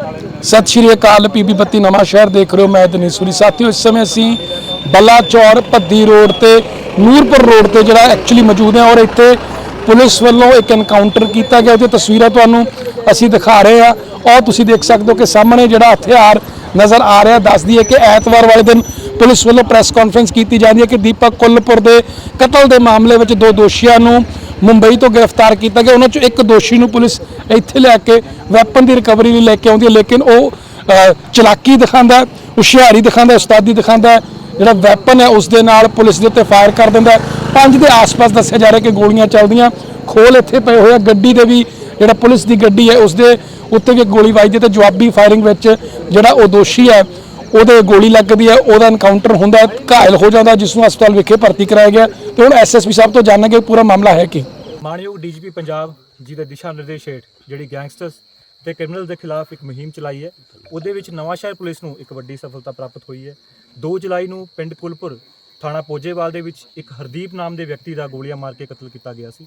ਸਤਿ ਸ਼੍ਰੀ ਅਕਾਲ ਪੀਪੀ ਬੱਤੀ ਨਵਾਂ ਸ਼ਹਿਰ ਦੇਖ ਰਹੇ ਹੋ, ਮੈਂ ਦਨੀਸੂਰੀ ਸਾਥੀਓ, ਇਸ ਸਮੇਂ ਅਸੀਂ ਬਲਾਚੌਰ ਭੱਦੀ ਰੋਡ ਤੇ, ਨੂਰਪੁਰ ਰੋਡ ਤੇ ਜਿਹੜਾ ਐਕਚੁਅਲੀ ਮੌਜੂਦ ਹੈ ਔਰ ਇੱਥੇ ਪੁਲਿਸ ਵੱਲੋਂ ਇੱਕ ਐਨਕਾਊਂਟਰ ਕੀਤਾ ਗਿਆ। ਉਹਦੀ ਤਸਵੀਰਾਂ ਤੁਹਾਨੂੰ ਅਸੀਂ ਦਿਖਾ ਰਹੇ ਹਾਂ। ਔਰ ਤੁਸੀਂ ਦੇਖ ਸਕਦੇ ਹੋ ਕਿ ਸਾਹਮਣੇ ਜਿਹੜਾ ਹਥਿਆਰ ਨਜ਼ਰ ਆ ਰਿਹਾ ਦੱਸਦੀ ਹੈ ਕਿ ਐਤਵਾਰ ਵਾਲੇ ਦਿਨ ਪੁਲਿਸ ਵੱਲੋਂ ਪ੍ਰੈਸ ਕਾਨਫਰੰਸ ਕੀਤੀ ਜਾਂਦੀ ਹੈ ਕਿ ਦੀਪਕ ਕੁੱਲਪੁਰ ਦੇ ਕਤਲ ਦੇ ਮਾਮਲੇ ਵਿੱਚ ਦੋ ਦੋਸ਼ੀਆਂ ਨੂੰ ਮੁੰਬਈ ਤੋਂ ਗ੍ਰਿਫਤਾਰ ਕੀਤਾ ਗਿਆ। ਉਹਨਾਂ ਚੋਂ ਇੱਕ ਦੋਸ਼ੀ ਨੂੰ ਪੁਲਿਸ ਇੱਥੇ ਲੈ ਕੇ ਵੈਪਨ ਦੀ ਰਿਕਵਰੀ ਲਈ ਲੈ ਕੇ ਆਉਂਦੀ ਹੈ, ਲੇਕਿਨ ਉਹ ਚਲਾਕੀ ਦਿਖਾਉਂਦਾ ਹੁਸ਼ਿਆਰੀ ਦਿਖਾਉਂਦਾ ਉਸਤਾਦੀ ਦਿਖਾਉਂਦਾ ਜਿਹੜਾ ਵੈਪਨ ਹੈ, ਉਸ ਦੇ ਨਾਲ ਪੁਲਿਸ ਦੇ ਉੱਤੇ ਫਾਇਰ ਕਰ ਦਿੰਦਾ ਪੰਜ ਦੇ ਆਸ-ਪਾਸ ਦੱਸਿਆ ਜਾ ਰਿਹਾ ਕਿ ਗੋਲੀਆਂ ਚੱਲਦੀਆਂ। ਖੋਲ ਇੱਥੇ ਪਏ ਹੋਏ ਆ। ਗੱਡੀ ਦੇ ਵੀ ਜਿਹੜਾ ਪੁਲਿਸ ਦੀ ਗੱਡੀ ਹੈ, ਉਸ ਦੇ ਉੱਤੇ ਵੀ ਗੋਲੀ ਵੱਜਦੀ ਹੈ ਤੇ ਜਵਾਬੀ ਫਾਇਰਿੰਗ ਵਿੱਚ ਜਿਹੜਾ ਉਹ ਦੋਸ਼ੀ ਹੈ ਉਹਦੇ ਗੋਲੀ ਲੱਗਦੀ ਹੈ, ਉਹਦਾ ਐਨਕਾਊਂਟਰ ਹੁੰਦਾ ਘਾਇਲ ਹੋ ਜਾਂਦਾ ਜਿਸ ਨੂੰ ਹਸਪਤਾਲ ਵਿਖੇ ਭਰਤੀ ਕਰਾਇਆ ਗਿਆ। ਤੇ ਹੁਣ ਐਸਐਸਪੀ ਸਾਹਿਬ ਤੋਂ ਜਾਣਾਂਗੇ ਪੂਰਾ ਮਾਮਲਾ ਹੈ ਕੀ। ਮਾਣਯੋਗ ਡੀਜੀਪੀ ਪੰਜਾਬ ਜੀ ਦੇ ਦਿਸ਼ਾ ਨਿਰਦੇਸ਼ ਹੇਠ ਜਿਹੜੀ ਗੈਂਗਸਟਰਸ ਤੇ ਕ੍ਰਿਮੀਨਲ ਦੇ ਖਿਲਾਫ ਇੱਕ ਮੁਹਿੰਮ ਚਲਾਈ ਹੈ, ਉਹਦੇ ਵਿੱਚ ਨਵਾਂਸ਼ਹਿਰ ਪੁਲਿਸ ਨੂੰ ਇੱਕ ਵੱਡੀ ਸਫਲਤਾ ਪ੍ਰਾਪਤ ਹੋਈ ਹੈ। 2 ਜੁਲਾਈ ਨੂੰ ਪਿੰਡ ਕੁਲਪੁਰ ਥਾਣਾ ਪੋਜੇਵਾਲ ਦੇ ਵਿੱਚ ਇੱਕ ਹਰਦੀਪ ਨਾਮ ਦੇ ਵਿਅਕਤੀ ਦਾ ਗੋਲੀਆਂ ਮਾਰ ਕੇ ਕਤਲ ਕੀਤਾ ਗਿਆ ਸੀ।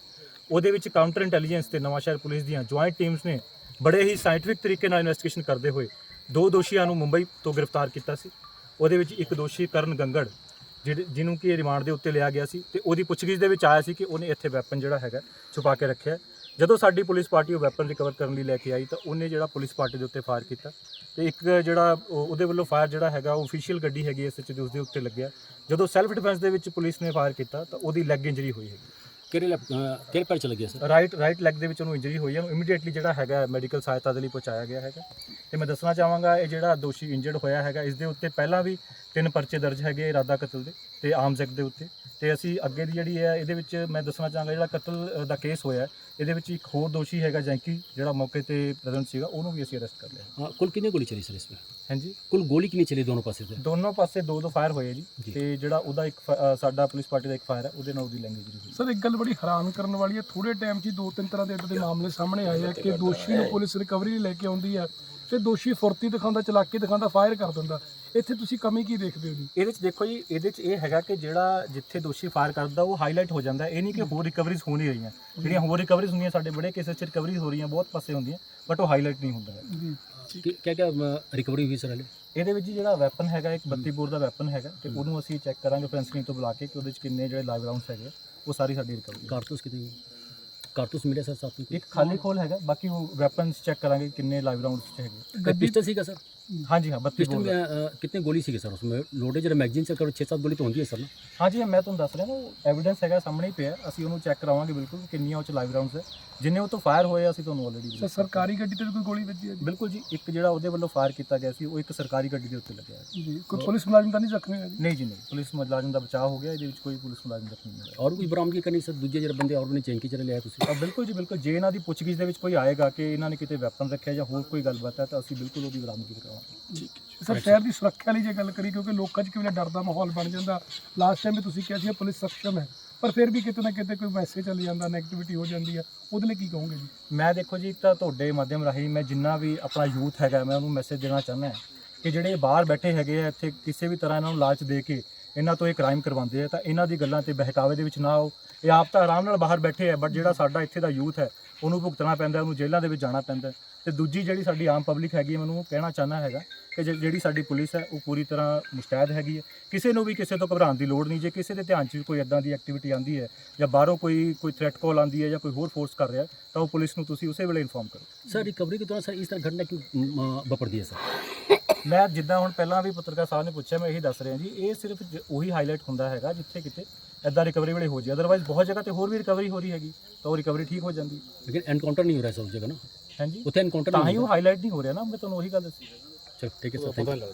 ਉਹਦੇ ਵਿੱਚ ਕਾਊਂਟਰ ਇੰਟੈਲੀਜੈਂਸ ਤੇ ਨਵਾਂਸ਼ਹਿਰ ਪੁਲਿਸ ਦੀਆਂ ਜੁਆਇੰਟ ਟੀਮਸ ਨੇ ਬੜੇ ਹੀ ਸਾਇੰਟਿਫਿਕ ਤਰੀਕੇ ਨਾਲ ਇਨਵੈਸਟੀਗੇਸ਼ਨ ਕਰਦੇ ਹੋਏ ਦੋ ਦੋਸ਼ੀਆਂ ਨੂੰ ਮੁੰਬਈ ਤੋਂ ਗ੍ਰਿਫਤਾਰ ਕੀਤਾ ਸੀ। ਉਹਦੇ ਵਿੱਚ ਇੱਕ ਦੋਸ਼ੀ ਕਰਨ ਗੰਗੜ ਜਿਹੜੇ ਜਿਹਨੂੰ ਕਿ ਰਿਮਾਂਡ ਦੇ ਉੱਤੇ ਲਿਆ ਗਿਆ ਸੀ ਤੇ ਉਹਦੀ ਪੁੱਛਗਿੱਛ ਦੇ ਵਿੱਚ ਆਇਆ ਸੀ ਕਿ ਉਹਨੇ ਇੱਥੇ ਵੈਪਨ ਜਿਹੜਾ ਹੈਗਾ ਛੁਪਾ ਕੇ ਰੱਖਿਆ। ਜਦੋਂ ਸਾਡੀ ਪੁਲਿਸ ਪਾਰਟੀ ਉਹ ਵੈਪਨ ਰਿਕਵਰ ਕਰਨ ਲਈ ਲੈ ਕੇ ਆਈ ਤਾਂ ਉਹਨੇ ਜਿਹੜਾ ਪੁਲਿਸ ਪਾਰਟੀ ਦੇ ਉੱਤੇ ਫਾਇਰ ਕੀਤਾ ਤੇ ਇੱਕ ਜਿਹੜਾ ਉਹ- ਉਹਦੇ ਵੱਲੋਂ ਫਾਇਰ ਜਿਹੜਾ ਹੈਗਾ ਉਹ ਅਫੀਸ਼ੀਅਲ ਗੱਡੀ ਹੈਗੀ ਐਸ ਦੇ ਉਸਦੇ ਉੱਤੇ ਲੱਗਿਆ। ਜਦੋਂ ਸੈਲਫ ਡਿਫੈਂਸ ਦੇ ਵਿੱਚ ਪੁਲਿਸ ਨੇ ਫਾਇਰ ਕੀਤਾ ਤਾਂ ਉਹਦੀ ਲੈਗ ਇੰਜਰੀ ਹੋਈ ਹੈਗੀ। ਕਿਹੜੇ ਅਹ ਕਿਹੜੇ ਪੈਰ ਚ ਲੱਗਿਆ ਸਰ? ਰਾਈਟ ਰਾਈਟ ਲੈਗ ਦੇ ਵਿੱਚ ਉਹਨੂੰ ਇੰਜਰੀ ਹੋਈ ਹੈ। ਉਹਨੂੰ ਇਮੀਡੀਏਟਲੀ ਜਿਹੜਾ ਹੈਗਾ ਮੈਡੀਕਲ ਸਹਾਇਤਾ ਦੇ ਲਈ ਪਹੁੰਚਾਇਆ ਗਿਆ ਹੈਗਾ। ਤੇ ਮੈਂ ਦੱਸਣਾ ਚਾਹਾਂਗਾ ਇਹ ਜਿਹੜਾ ਦੋਸ਼ੀ ਇੰਜਰਡ ਹੋਇਆ ਹੈਗਾ ਇਸ ਦੇ ਉੱਤੇ ਪਹਿਲਾਂ ਵੀ ਤਿੰਨ ਪਰਚੇ ਦਰਜ ਹੈਗੇ ਇਰਾਦਾ ਕਤਲ ਦੇ ਤੇ ਆਮ ਐਕਟ ਦੇ ਉੱਤੇ। ਤੇ ਅਸੀਂ ਅੱਗੇ ਦੀ ਜਿਹੜੀ ਹੈ ਇਹਦੇ ਵਿੱਚ ਮੈਂ ਦੱਸਣਾ ਚਾਹਾਂਗਾ ਜਿਹੜਾ ਕਤਲ ਦਾ ਕੇਸ ਹੋਇਆ ਇਹਦੇ ਵਿੱਚ ਇੱਕ ਹੋਰ ਦੋਸ਼ੀ ਹੈਗਾ ਜੈਂਕੀ ਜਿਹੜਾ ਮੌਕੇ ਤੇ ਪ੍ਰੈਜ਼ੈਂਟ ਸੀਗਾ ਉਹਨੂੰ ਵੀ ਅਸੀਂ ਅਰੈਸਟ ਕਰ ਲਿਆ। ਹਾਂ ਕੁੱਲ ਕਿੰਨੇ ਗੋਲੀ ਚਲੀ ਸਰ ਇਸ ਵਿੱਚ ਹਾਂਜੀ? ਕੁੱਲ ਗੋਲੀ ਕਿੰਨੀ ਚਲੀ ਦੋਨੋਂ ਪਾਸੇ ਤੇ? ਦੋਨੋਂ ਪਾਸੇ ਦੋ ਦੋ ਫਾਇਰ ਹੋਏ ਜੀ। ਤੇ ਜਿਹੜਾ ਉਹਦਾ ਇੱਕ ਸਾਡਾ ਪੁਲਿਸ ਪਾਰਟੀ ਦਾ ਇੱਕ ਫਾਇਰ ਹੈ ਉਹਦੇ ਨਾਲ ਉਹਦੀ ਲੈਂਗੁਏਜ ਜੀ ਸਰ ਇੱਕ ਗੱਲ ਬੜੀ ਹੈਰਾਨ ਕਰਨ ਵਾਲੀ ਹੈ ਥੋੜੇ ਟਾਈਮ 'ਚ ਦੋ ਤਿੰਨ ਤਰ੍ਹਾਂ ਦੇ ਇਦਾਂ ਦੇ ਮਾਮਲੇ ਸਾਹਮਣੇ ਆਏ ਆ ਕਿ ਦੋਸ਼ੀ ਨੂੰ ਪੁਲਿਸ ਰਿਕਵਰੀ ਲੈ ਕੇ ਆਉਂਦੀ ਹੈ। ਤੇ ਦੋਸ਼ੀ ਫੁਰਤੀ ਦਿਖਾਉਂਦਾ ਚਲਾਕੀ ਦਿਖਾਉਂਦਾ ਫਾਇਰ ਕਰ ਦਿੰਦਾ। ਇੱਥੇ ਤੁਸੀਂ ਕਮੀ ਕੀ ਦੇਖਦੇ ਹੋ ਜੀ? ਇਹਦੇ 'ਚ ਦੇਖੋ ਜੀ ਇਹਦੇ 'ਚ ਇਹ ਹੈਗਾ ਕਿ ਜਿਹੜਾ ਜਿੱਥੇ ਦੋਸ਼ੀ ਫਾਇਰ ਕਰਦਾ ਉਹ ਹਾਈਲਾਈਟ ਹੋ ਜਾਂਦਾ। ਇਹ ਨਹੀਂ ਕਿ ਹੋਰ ਰਿਕਵਰੀਜ਼ ਹੋ ਨਹੀਂ ਰਹੀਆਂ। ਜਿਹੜੀਆਂ ਹੋਰ ਰਿਕਵਰੀਜ਼ ਹੁੰਦੀਆਂ ਸਾਡੇ ਬੜੇ ਕੇਸਸ 'ਚ ਰਿਕਵਰੀਜ਼ ਹੋ ਰਹੀਆਂ ਬਹੁਤ ਪਾਸੇ ਹੁੰਦੀਆਂ ਬਟ ਉਹ ਹਾਈਲਾਈਟ ਨਹੀਂ ਹੁੰਦਾ ਹੈ ਕਿਆ ਕਿਆ ਰਿਕਵਰੀ ਹੋਈ ਸਰ ਇਹਦੇ ਵਿੱਚ ਜਿਹੜਾ ਵੈਪਨ ਹੈਗਾ ਇੱਕ 32 ਬੋਰ ਦਾ ਵੈਪਨ ਹੈਗਾ ਤੇ ਉਹਨੂੰ ਅਸੀਂ ਚੈੱਕ ਕਰਾਂਗੇ ਫੈਂਸਿੰਗ ਤੋਂ ਬੁਲਾ ਕੇ ਕਿ ਉਹਦੇ ਵਿੱਚ ਕਿੰਨੇ ਜਿਹੜੇ ਲਾਈਵ ਰਾਉਂਡਸ ਹੈਗੇ ਉਹ ਸਾਰੀ ਸਾਡੀ ਰਿਕਵਰੀ ਕਾਰਤੂਸ ਕਿਤੇ ਕਾਰਤੂਸ ਮਿਲੇ ਸਰ ਸਾਥੀ ਇੱਕ ਖਾਲੀ ਖੋਲ ਹੈਗਾ ਬਾਕੀ ਉਹ ਵੈਪਨਸ ਚੈੱਕ ਕਰਾਂਗੇ ਕਿੰਨੇ ਲਾਈਵ ਰਾਉਂਡਸ ਹੈਗੇ। ਪਿਸਟਲ ਸੀਗਾ ਸਰ। ਹਾਂਜੀ ਹਾਂ हाँ बत्तीस ਕਿਤੇ में अ, कितने गोली सीगे सर उसमें लोडे जरा मैगजीन से करो छे सात गोली तो होंगी है ਮੈਂ ਤੁਹਾਨੂੰ ਦੱਸ ਰਿਹਾ ਉਹ ਐਵੀਡੈਂਸ ਹੈਗਾ ਸਾਹਮਣੇ ਹੀ ਪਿਆ। ਅਸੀਂ ਉਹਨੂੰ ਚੈੱਕ ਕਰਾਵਾਂਗੇ ਬਿਲਕੁਲ ਕਿ ਕਿੰਨੀਆਂ ਉਹ ਚ ਲਾਈਵ ਰਾਉਂਡਸ ਹੈ। ਜਿੰਨੇ ਉਹ ਤੋਂ ਫਾਇਰ ਹੋਏ ਆ, ਅਸੀਂ ਤੁਹਾਨੂੰ ਆਲਰੇਡੀ ਸਰ ਸਰਕਾਰੀ ਗੱਡੀ ਤੇ ਵੀ ਕੋਈ ਗੋਲੀ ਵੱਜੀ ਹੈ ਜੀ? ਬਿਲਕੁਲ ਜੀ ਇੱਕ ਜਿਹੜਾ ਉਹਦੇ ਵੱਲੋਂ ਫਾਇਰ ਕੀਤਾ ਗਿਆ ਸੀ ਉਹ ਇੱਕ ਸਰਕਾਰੀ ਗੱਡੀ ਦੇ ਉੱਤੇ ਲੱਗਿਆ ਜੀ ਕੋਈ ਪੁਲਿਸ ਮੁਲਾਜ਼ਮ ਤਾਂ ਨਹੀਂ ਜ਼ਖਮੀ ਹੋਇਆ ਨਹੀਂ ਜੀ ਨਹੀਂ। ਪੁਲਿਸ ਮੁਲਾਜ਼ਮ ਦਾ ਬਚਾਅ ਹੋ ਗਿਆ ਇਹਦੇ ਵਿੱਚ ਕੋਈ ਪੁਲਿਸ ਮੁਲਾਜ਼ਮ ਜ਼ਖਮੀ ਨਹੀਂ ਹੋਇਆ। और कुछ बरामदगी करनी सर दूजे जरा बंदे और उन्हें चैंकी चले लिया ਤੁਸੀਂ? ਅ, ਬਿਲਕੁਲ ਜੀ ਬਿਲਕੁਲ। ਜੇ ਇਹਨਾਂ ਦੀ ਪੁੱਛਗਿੱਛ ਦੇ ਵਿੱਚ ਕੋਈ ਆਏਗਾ ਕਿ ਇਹਨਾਂ ਨੇ ਕਿਤੇ ਵੈਪਨ ਰੱਖਿਆ ਜਾਂ ਹੋਰ ਕੋਈ ਗੱਲਬਾਤ ਹੈ ਤਾਂ ਅਸੀਂ ਬਿਲਕੁਲ ਉਹਦੀ ਬਰਾਮਦਗੀ ਕਰਾਵਾਂਗੇ। ਸਰ ਸ਼ਹਿਰ ਦੀ ਸੁਰੱਖਿਆ ਲਈ ਜੇ ਗੱਲ ਕਰੀ ਕਿਉਂਕਿ ਲੋਕਾਂ 'ਚ ਕਿਵੇਂ ਡਰ ਦਾ ਮਾਹੌਲ ਬਣ ਜਾਂਦਾ। ਲਾਸਟ ਟਾਈਮ ਵੀ ਤੁਸੀਂ ਕਿਹਾ ਸੀ ਪੁਲਿਸ ਸક્ષਮ ਹੈ। ਪਰ ਫਿਰ ਵੀ ਕਿਤੇ ਨਾ ਕਿਤੇ ਕੋਈ ਮੈਸੇਜ ਚੱਲ ਜਾਂਦਾ ਨੈਗੇਟਿਵਿਟੀ ਹੋ ਜਾਂਦੀ ਹੈ। ਉਹਦੇ ਲਈ ਕੀ ਕਹੋਗੇ ਜੀ? ਮੈਂ ਦੇਖੋ ਜੀ ਤਾਂ ਤੁਹਾਡੇ ਮਾਧਿਅਮ ਰਾਹੀਂ ਮੈਂ ਜਿੰਨਾ ਵੀ ਆਪਣਾ ਯੂਥ ਹੈਗਾ ਮੈਂ ਉਹਨੂੰ ਮੈਸੇਜ ਦੇਣਾ ਚਾਹੁੰਦਾ ਹਾਂ ਕਿ ਜਿਹੜੇ ਬਾਹਰ ਬੈਠੇ ਹੈਗੇ ਆ ਇੱਥੇ ਕਿਸੇ ਵੀ ਤਰ੍ਹਾਂ ਇਹਨਾਂ ਨੂੰ ਲਾਲਚ ਦੇ ਕੇ ਇਹਨਾਂ ਤੋਂ ਇਹ ਕ੍ਰਾਈਮ ਕਰਵਾਉਂਦੇ ਆ ਤਾਂ ਇਹਨਾਂ ਦੀ ਗੱਲਾਂ ਤੇ ਬਹਿਕਾਵੇ ਦੇ ਵਿੱਚ ਨਾ ਆਓ। ਇਹ ਆਪ ਤਾਂ ਆਰਾਮ ਨਾਲ ਬਾਹਰ ਬੈਠੇ ਆ ਬਟ ਜਿਹੜਾ ਸਾਡਾ ਇੱਥੇ ਦਾ ਯੂਥ ਹੈ ਉਹਨੂੰ ਭੁਗਤਣਾ ਪੈਂਦਾ ਉਹਨੂੰ ਜੇਲ੍ਹਾਂ ਦੇ ਵਿੱਚ ਜਾਣਾ ਪੈਂਦਾ। ਤੇ ਦੂਜੀ ਜਿਹੜੀ ਸਾਡੀ ਆਮ ਪਬਲਿਕ ਹੈਗੀ ਹੈ, ਮੈਨੂੰ ਉਹ ਕਹਿਣਾ ਚਾਹੁੰਦਾ ਹੈਗਾ ਕਿ ਜੇ- ਜਿਹੜੀ ਸਾਡੀ ਪੁਲਿਸ ਹੈ ਉਹ ਪੂਰੀ ਤਰ੍ਹਾਂ ਮੁਸਤੈਦ ਹੈਗੀ ਹੈ ਕਿਸੇ ਨੂੰ ਵੀ ਕਿਸੇ ਤੋਂ ਘਬਰਾਉਣ ਦੀ ਲੋੜ ਨਹੀਂ ਜੇ ਕਿਸੇ ਦੇ ਧਿਆਨ 'ਚ ਵੀ ਕੋਈ ਇਦਾਂ ਦੀ ਐਕਟੀਵਿਟੀ ਆਂਦੀ ਹੈ ਜਾਂ ਬਾਹਰੋਂ ਕੋਈ ਕੋਈ ਥ੍ਰੈਟ ਕਾਲ ਆਂਦੀ ਹੈ ਜਾਂ ਕੋਈ ਹੋਰ ਫੋਰਸ ਕਰ ਰਿਹਾ ਤਾਂ ਉਹ ਪੁਲਿਸ ਨੂੰ ਤੁਸੀਂ ਉਸੇ ਵੇਲੇ ਇਨਫੋਰਮ ਕਰੋ सर रिकवरी के दौरान सर इस तरह घटना क्यों अ, वापर दी है सर ਮੈਂ ਜਿੱਦਾਂ ਹੁਣ ਪਹਿਲਾਂ ਵੀ ਪੱਤਰਕਾਰ ਸਾਹਿਬ ਨੇ ਪੁੱਛਿਆ ਮੈਂ ਇਹੀ ਦੱਸ ਰਿਹਾ ਜੀ ਇਹ ਸਿਰਫ ਜ- ਉਹੀ ਹਾਈਲਾਈਟ ਹੁੰਦਾ ਹੈਗਾ ਜਿੱਥੇ ਕਿਤੇ ਐਦਾਂ ਰਿਕਵਰੀ ਵੇਲੇ ਹੋ ਜੀ ਅਦਰਵਾਈਜ਼ ਬਹੁਤ ਜਗ੍ਹਾ ਤੇ ਹੋਰ ਵੀ ਰਿਕਵਰੀ ਹੋ ਰਹੀ ਹੈਗੀ ਤਾਂ ਉਹ ਰਿਕਵਰੀ ਠੀਕ ਹੋ ਜਾਂਦੀ लेकिन एनकाउंटर नहीं हो रहा है सब जगह ना ਹਾਂਜੀ। ਉੱਥੇ ਐਨਕਾਊਂਟਰ ਤਾਂ ਹੀ ਉਹ ਹਾਈਲਾਈਟ ਨਹੀਂ ਹੋ ਰਿਹਾ ਨਾ ਮੈਂ ਤੁਹਾਨੂੰ ਉਹੀ ਗੱਲ ਦੱਸੀ। ਚਲ ਠੀਕ ਹੈ ਸਰ ਥੈਂਕ ਯੂ